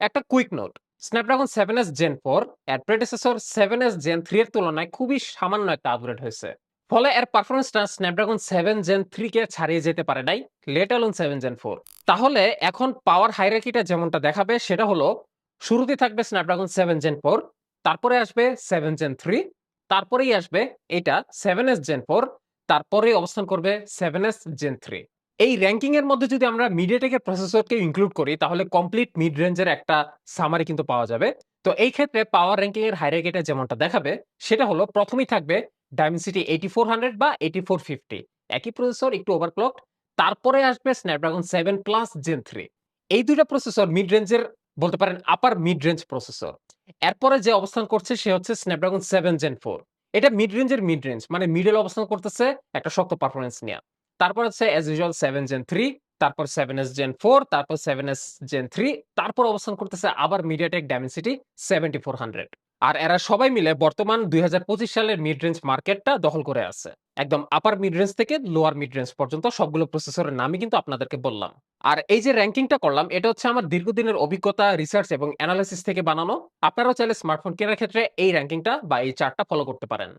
একটা quick note Snapdragon seven S gen four এর predecessor seven S gen three এর তুলনায় খুবই সামান্য একটা আপগ্রেড হয়েছে। ফলে এর পারফরমেন্সটা স্ন্যাপড্রাগন সেভেন জেন থ্রি কে ছাড়িয়ে যেতে পারে নাই let alone seven gen four তাহলে এখন পাওয়ার হাইরাকিটা যেমনটা দেখাবে, সেটা হলো শুরুতে থাকবে স্ন্যাপড্রাগন সেভেন জেন ফোর তারপরে আসবে সেভেন জেন থ্রি তারপরেই আসবে এটা সেভেন এস জেন ফোর তারপরেই অবস্থান করবে সেভেন এস জেন থ্রি এই র্যাঙ্কিং এর মধ্যে যদি আমরা মিডিয়াটেকের প্রসেসরকে ইনক্লুড করি, তাহলে কমপ্লিট মিড রেঞ্জের একটা সামারি কিন্তু পাওয়া যাবে। তো এই ক্ষেত্রে পাওয়ার র্যাঙ্কিং এর হাইরাইগেটে যেমনটা দেখাবে, সেটা হলো প্রথমেই থাকবে ডায়মেন্সিটি এইটি বা এইটি ফোর ফিফটি একই প্রসেসর একটু ওভারক্লক তারপরে আসবে Snapdragon seven plus gen three এই দুইটা প্রসেসর মিড রেঞ্জের বলতে পারেন আপার মিড রেঞ্জ প্রসেসর এরপরে যে অবস্থান করছে, সে হচ্ছে স্ন্যাপড্রাগন সেভেন জেন ফোর এটা মিড রেঞ্জের মিড রেঞ্জ মানে মিডল অবস্থান করতেছে একটা শক্ত পারফরমেন্স নিয়ে। তারপর হচ্ছে as usual seven gen three তারপর সেভেন এস জেন ফোর তারপর সেভেন এস জেন থ্রি তারপর অবস্থান করতেছে আবার MediaTek Dimensity seventy four hundred আর এরা সবাই মিলে বর্তমান দুই সালের মিড রেঞ্জ মার্কেটটা দখল করে আছে। একদম আপার মিড রেঞ্জ থেকে লোয়ার মিড রেঞ্জ পর্যন্ত সবগুলো প্রসেসরের নামই কিন্তু আপনাদেরকে বললাম। আর এই যে র্যাঙ্কিংটা করলাম, এটা হচ্ছে আমার দীর্ঘদিনের অভিজ্ঞতা রিসার্চ এবং অ্যানালাইসিস থেকে বানানো। আপনারাও চাইলে স্মার্টফোন কেনার ক্ষেত্রে এই র্যাঙ্কিংটা বা এই চার্টটা ফলো করতে পারেন।